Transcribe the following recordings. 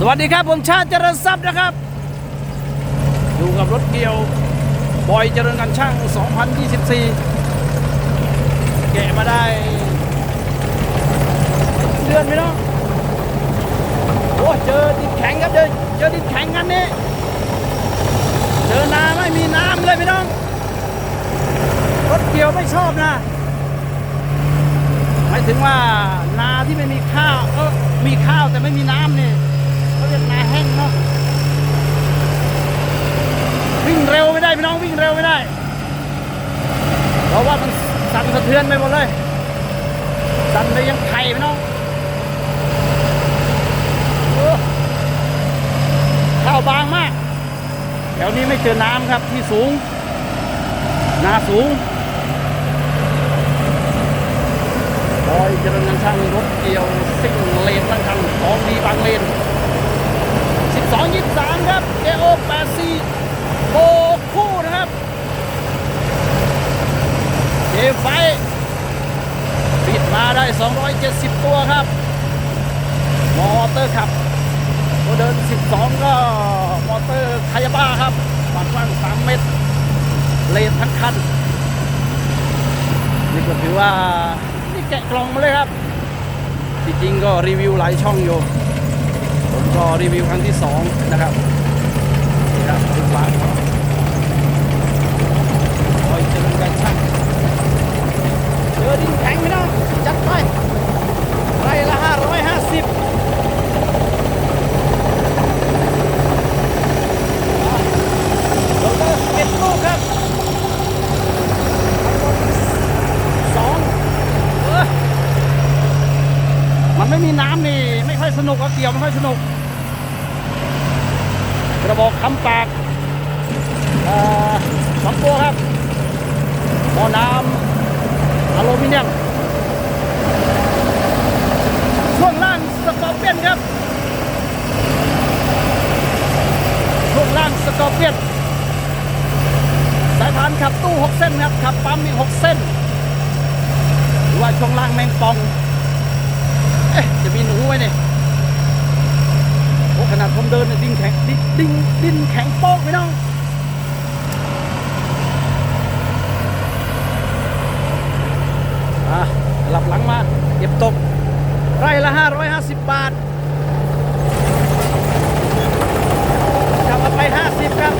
สวัสดีครับผมชาติเจริญทรัพย์นะครับ อยู่กับรถเกี่ยวบอยเจริญการช่าง 2024 แกะมาได้เดือนไหมเนาะโอ้เจอดินแข็งครับเจอเจอดินแข็งกันนี่เจอนาไม่มีน้ำเลยพี่น้อง รถเกี่ยวไม่ชอบนะหมายถึงว่านาที่ไม่มีข้าวเออมีข้าวแต่ไม่มีน้ำเนี่ย เรียกนาแห้งเนาะวิ่งเร็วไม่ได้พี่น้องวิ่งเร็วไม่ได้ เพราะว่ามันสั่นสะเทือนไปหมดเลย สั่นไปยังไข่พี่น้องข้าวบางมากแถวนี้ไม่เจอน้ำครับที่สูงนาสูงบอยเจริญงานช่างรถเกี่ยวซิ่งเลนทั้งคันของดีบางเลน 223 ครับ KO 84โบคู่นะครับ เจไฟปิดมาได้ 270 ตัวครับ มอเตอร์ขับตัวเดิน 12 ก็มอเตอร์คายาบ้าครับความกว้าง 3 เมตร เลนทั้งคัน นี่ก็ถือว่า นี่แกะกล่องมาเลยครับ จริงๆก็รีวิวหลายช่องอยู่ ผมก็รีวิวครั้งที่สองนะครับนี่ครับทุกบาทคอยเจริญการช่างเจอดินแข็งไหมน้องจัดไปไรละห้าร้อยห้าสิบเราเลิกเก็บลูกครับสองเออมันไม่มีน้ำนี่ ไม่ค่อยสนุกอาเกี่ยวไม่ค่อยสนุก บอกคำปากสองตัวครับหม้อน้ำอลูมิเนียมช่วงล่างสกอร์เปียนครับช่วงล่างสกอร์เปียนสายพานขับตู้ 6 เส้นครับขับปั๊มอีก6เส้น หรือว่าช่วงล่างแมงปอง เอ๊ะ จะมีหนูไว้เนี่ย ขนาดผมเดินเนี่ยดินแข็งดินดินดินแข็งโป๊กไปน้องอะหลับหลังมาเก็บตกไร่ละ 550 บาทกลับมาไป 50 ครับ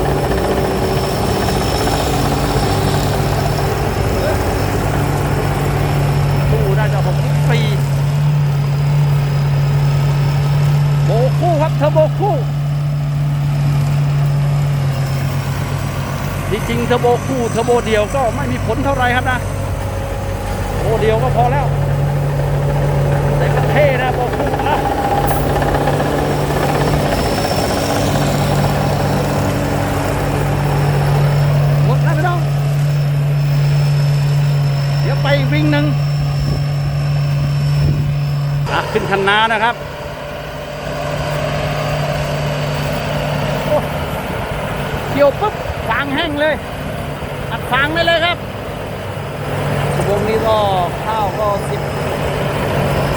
ตู้น่าจะหกสิบปี โบคู่ครับเทอร์โบคู่ จริงๆเทอร์โบคู่เทอร์โบเดียวก็ไม่มีผลเท่าไหรครับนะโบเดียวก็พอแล้ว แต่ก็เท่นะโบคู่อะหมดแล้วพี่น้องเดี๋ยวไปวิ่งหนึ่งขึ้นคันนานะครับเกี่ยวปุ๊บางแห้งเลยอัดฟางได้เลยครับชั่วโมงนี้ก็ข้าวก็สิบ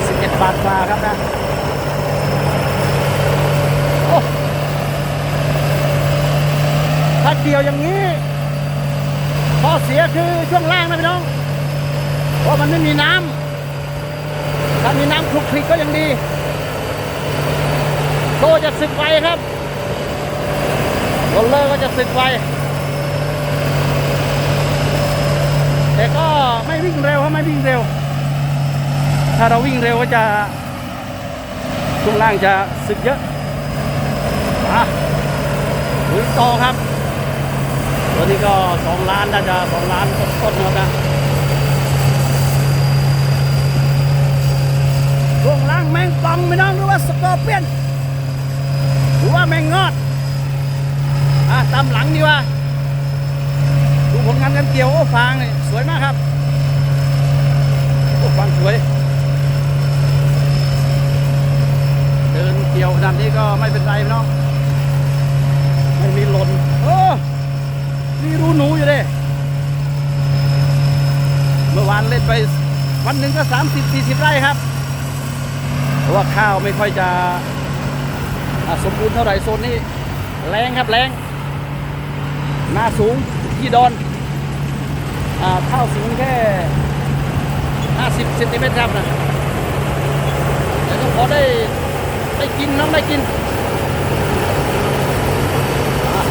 สิบเอ็ดบาทกว่าครับนะโอ้ถ้าเกี่ยวอย่างนี้ข้อเสียคือช่วงล่างนะพี่น้อง เพราะมันไม่มีน้ำถ้ามีน้ำคลุกคลิกก็ยังดีโตจะสึกไวครับโรลเลอร์ก็จะสึกไว แต่ก็ไม่วิ่งเร็วครับไม่วิ่งเร็ว ถ้าเราวิ่งเร็วก็จะช่วงล่างจะสึกเยอะอะลุยต่อครับ ตัวนี้ก็สองล้านน่าจะสองล้านต้นๆนะครับนะช่วงล่างแมงปองไม่น้องหรือว่าสกอร์เปียนหรือว่าแมงงอดอะตามหลังดีกว่าดูผลงานกันเกี่ยวโอ้ฟางนี่ สวยมากครับโอ้ฟางสวย เดินเกี่ยวขนาดนี้ก็ไม่เป็นไรน้องไม่มีหล่นโอ้มีรูหนูอยู่เด้เมื่อวานเล่นไปวันหนึ่งก็30 40ไร่ครับ เพราะว่าข้าวไม่ค่อยจะสมบูรณ์เท่าไหร่โซนนี้ แรงครับแรงหน้าสูงที่ดอน เท่าสูงแค่ 50เซนติเมตรครับนะแต่ก็พอได้ได้กินน้องได้กินอะ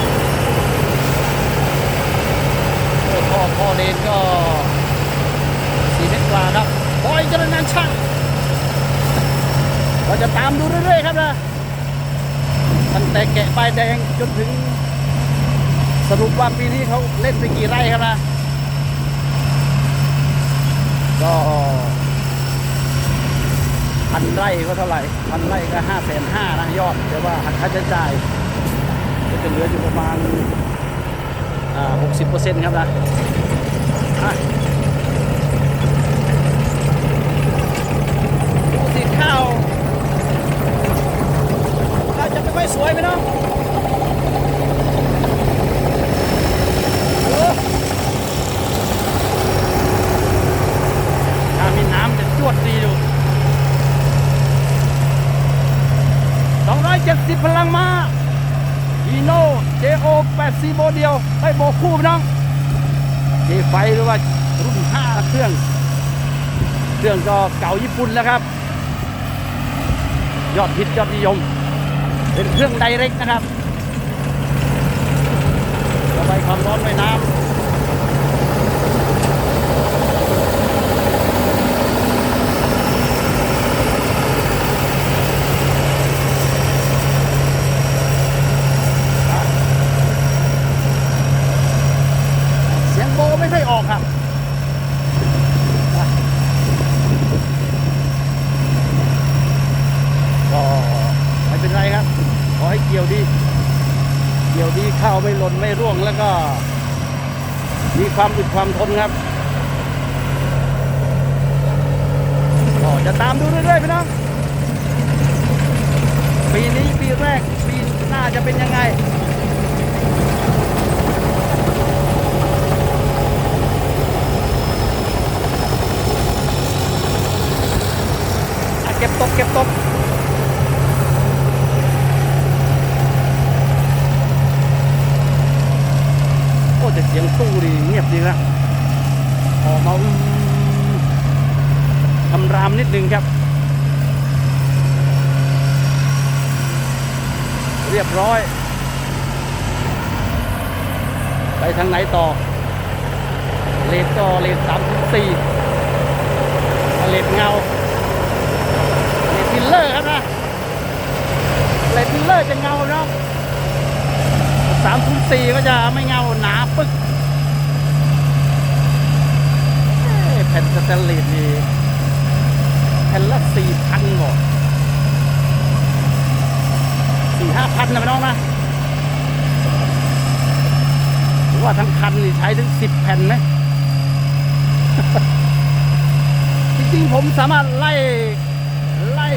โอ้ท่อเลนก็สี่เมตรกว่าครับบอยจริญนันช่างเราจะตามดูเรื่อยๆครับนะตั้งแต่แกะป้ายแดงจนถึงสรุปว่าปีนี้เขาเล่นไปกี่ไร่ครับนะ ก็พันไร่ก็เท่าไหร่พันไร่ก็ห้าแสนห้านะยอดแต่ว่าหักค่าใช้จ่ายก็จะเหลืออยู่ประมาณหกสิบเปอร์เซ็นต์ครับนะดูสิข้าวข้าวจะไม่ค่อยสวยไหมเนาะโอ้ ถ้ามีน้ำจะจวดดีอยู่ 70 พลังมาอีโน่ JO 84โบเดียวให้โบคู่พี่น้องเจไฟหรือว่ารุ่น5เครื่อง เครื่องก็เก่าญี่ปุ่นแล้วครับ ยอดฮิตยอดนิยม เป็นเครื่องไดเรกนะครับระบายความร้อนด้วยน้ำ เสียงโบไม่ค่อยออกครับก็ไม่เป็นไรครับ ขอให้เกี่ยวดี เกี่ข้าวไม่หล่นไม่ร่วงแล้วก็ มีความอึดความทนครับก็จะตามดูเรื่อยๆพี่น้องปีนี้ปีแรกปีหน้าจะเป็นยังไงเก็บตกเก็บตกโอ้แต่เสียงตู้ดีเงียบดีนะออกมาอืมคำรามนิดนึงครับ เรียบร้อย ไปทางไหนต่อ เลนก็เลนสามสี่เลนเงา เลดพิลเลอร์ครับนะเลดพิลเลอร์จะเงาเนาะสามคูณสี่ก็จะไม่เงาหนาปึ๊กแผ่นสแตนเลสนี่ แผ่นละสี่พันบอกสี่ห้าพันนะพี่น้องนะหรือว่าทั้งคันนี่ใช้ถึงสิบแผ่นไหมจริงๆผมสามารถไล่ไล่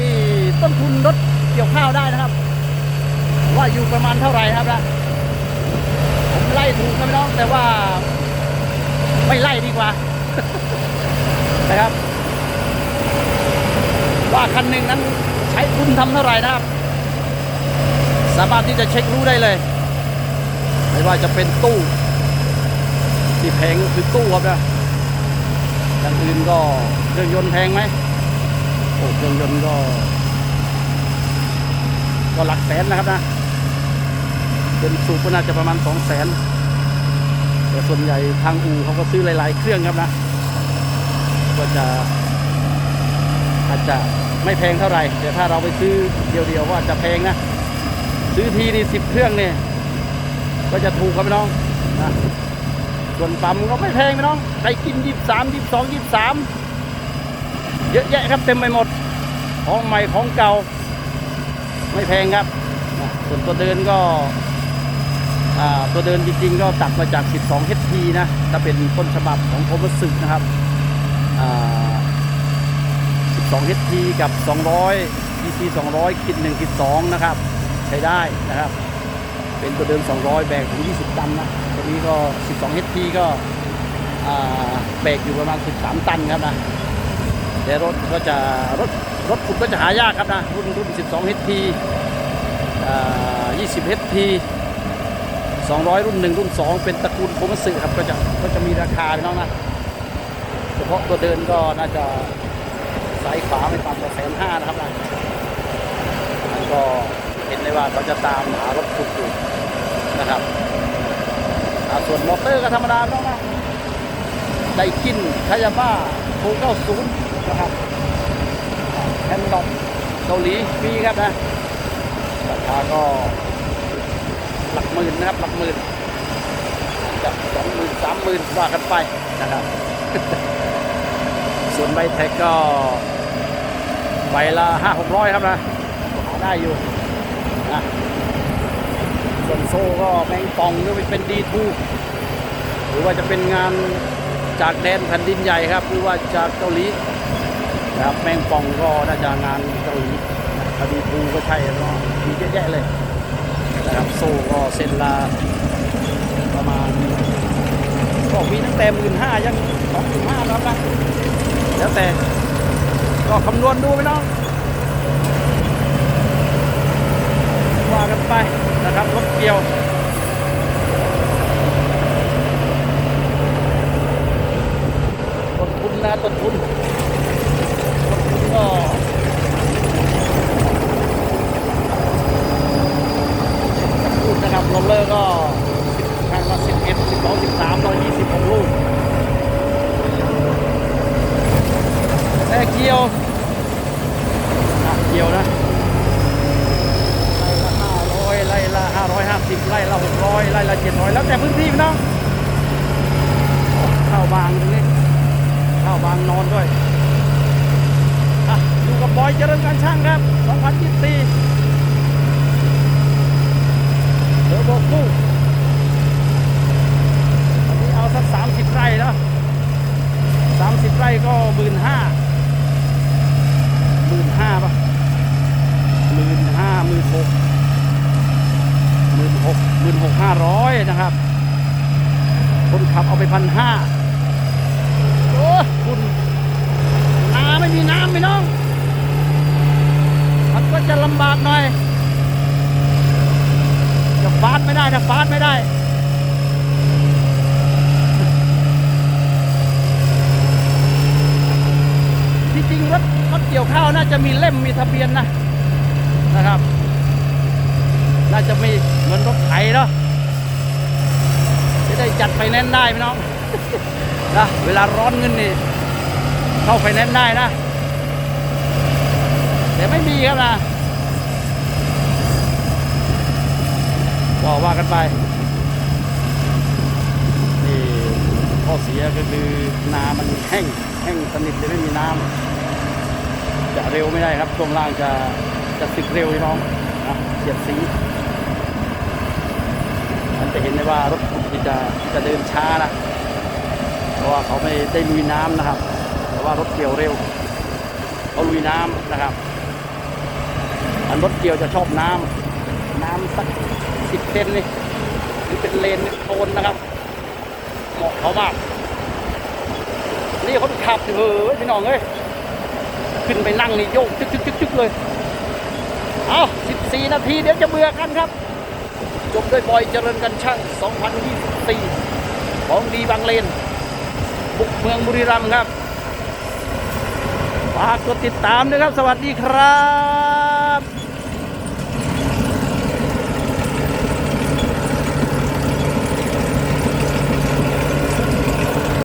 ต้นทุนรถเกี่ยวข้าวได้นะครับ ว่าอยู่ประมาณเท่าไหร่ครับนะผมไล่ถูกครับพี่น้องแต่ว่า ไม่ไล่ดีกว่านะครับ ว่าคันหนึ่งนั้นใช้ทุนทำเท่าไหร่นะครับ สามารถที่จะเช็ครู้ได้เลย ไม่ว่าจะเป็นตู้ ที่แพงก็คือตู้ครับนะอย่างอื่นก็เครื่องยนต์แพงไหมโอ้เครื่องยนต์ก็ ก็หลักแสนนะครับนะเป็นสูบก็น่าจะประมาณสองแสนแต่ส่วนใหญ่ทางอู่เขาก็ซื้อหลาย ๆ เครื่องครับนะ ก็จะ อาจจะไม่แพงเท่าไหร่แต่ถ้าเราไปซื้อเดียวๆว่าจจะแพงนะ ซื้อทีนี่สิบเครื่องเนี่ยก็จะถูกครับพี่น้องนะส่วนปั๊มก็ไม่แพงพี่น้องใครกินยี่สามยี่สองยี่สามเยอะแยะครับเต็มไปหมด ของใหม่ของเก่า ไม่แพงครับนะส่วนตัวเดินก็ตัวเดินจริงๆ ก็ตัดมาจาก 12 HP นะถ้าเป็นต้นฉบับของโทมัสึนะครับ 2 h p กับ 200 PC 200คิด1คิด2นะครับ ใช้ได้นะครับ เป็นตัวเดิน200 แบกถึง 20 ตันนะตัวนี้ก็ 12 HP ก็แบกอยู่ประมาณ 13 ตันครับนะแต่รถก็จะรถรถขุดก็จะหายากครับนะ รุ่นรุ่น 12 HP อ่า20 HP 200 รุ่น 1 รุ่น 2 เป็นตระกูลโคมัสึครับก็จะก็จะมีราคาพี่น้องนะเฉพาะตัวเดินก็น่าจะ สายขวาไม่ต่ำกว่าแสนห้านะครับนะมันก็เห็นเลยว่าเขาจะตามหารถถูกอยู่นะครับส่วนมอเตอร์ก็ธรรมดาพี่น้องนะไดกินคายาบ้าโคเก้าศูนย์นะครับแฮนด์ดอกเกาหลีฟรีครับนะราคาก็หลักหมื่นนะครับหลักหมื่นจะสองหมื่นสามหมื่นว่ากันไปนะครับ ส่วนใบแท็กก็ ใบละห้าหกร้อยครับนะหาได้อยู่นะส่วนโซ่ก็แมงปองหรือเป็นดีทูหรือว่าจะเป็นงานจากแดนแผ่นดินใหญ่ครับ หรือว่าจากเกาหลีนะครับแมงปองก็น่าจะงานเกาหลีนะดีทูก็ใช่แล้วก็มีเยอะแยะเลยนะครับโซ่ก็เซ็นละประมาณก็มีตั้งแต่หมื่นห้ายังสองหมื่นห้าแล้วนะแล้วแต่ ก็คำนวณดูไปน้องว่ากันไปนะครับรถเกี่ยวต้นทุนนะต้นทุนก็พูดนะครับลมเลอร์ก็ครั้งละสิบเอ็ดสิบสองสิบสามร้อยยี่สิบของลูก แต่เกียวอะเกียวนะไล่ละห้าร้อยไล่ละห้าร้อยห้าสิบไล่ละหกร้อยไล่ละเจ็ดร้อยแล้วแต่พื้นที่พี่น้องข้าวบางตรงนี้ข้าวบางนอนด้วยอะ อยู่กับบอยเจริญการช่างครับ 2024เดี๋ยวบอกคู่อันนี้เอาสักสามสิบไร่เนาะสามสิบไร่ก็หมื่นห้าหมื่นห้าป่ะหมื่นห้าหมื่นหกหมื่นหกหมื่นหกห้าร้อยนะครับ คนขับเอาไปพันห้าโอ้คุณนาไม่มีน้ำไหมน้อง ก็จะลำบากหน่อยจะฟาดไม่ได้นะฟาดไม่ได้ที่จริงรถรถเกี่ยวข้าวน่าจะมีเล่มมีทะเบียนนะนะครับ น่าจะมีเหมือนรถไถเนาะจะได้จัดไฟแนนซ์ได้พี่น้องนะเวลาร้อนเงินนี่เข้าไฟแนนซ์ได้นะ แต่ไม่มีครับนะ ก็ว่ากันไปนี่ข้อเสียก็คือนามันแห้งแห้งสนิทเลยไม่มีน้ำจะเร็วไม่ได้ครับช่วงล่างจะจะสึกเร็วน้องนะเสียดสีมันจะเห็นได้ว่ารถที่จะจะเดินช้านะเพราะว่าเขาไม่ได้ลุยน้ำนะครับ แต่ว่ารถเกี่ยวเร็วเขาลุยน้ำนะครับ อันรถเกี่ยวจะชอบน้ำน้ำสัก สิบเซนนี่หรือเป็นเลนโคลนนะครับเหมาะเขามาก นี่คนขับเออพี่น้องเอ้ยขึ้นไปนั่งนี่โยกจึกจึกจึกจึกเลยเอา14นาทีเดี๋ยวจะเบื่อกันครับ จบด้วยบอยเจริญกันช่าง 2024 ของดีบางเลน บุกเมืองบุรีรัมย์ครับฝากกดติดตามด้วยครับ สวัสดีครับ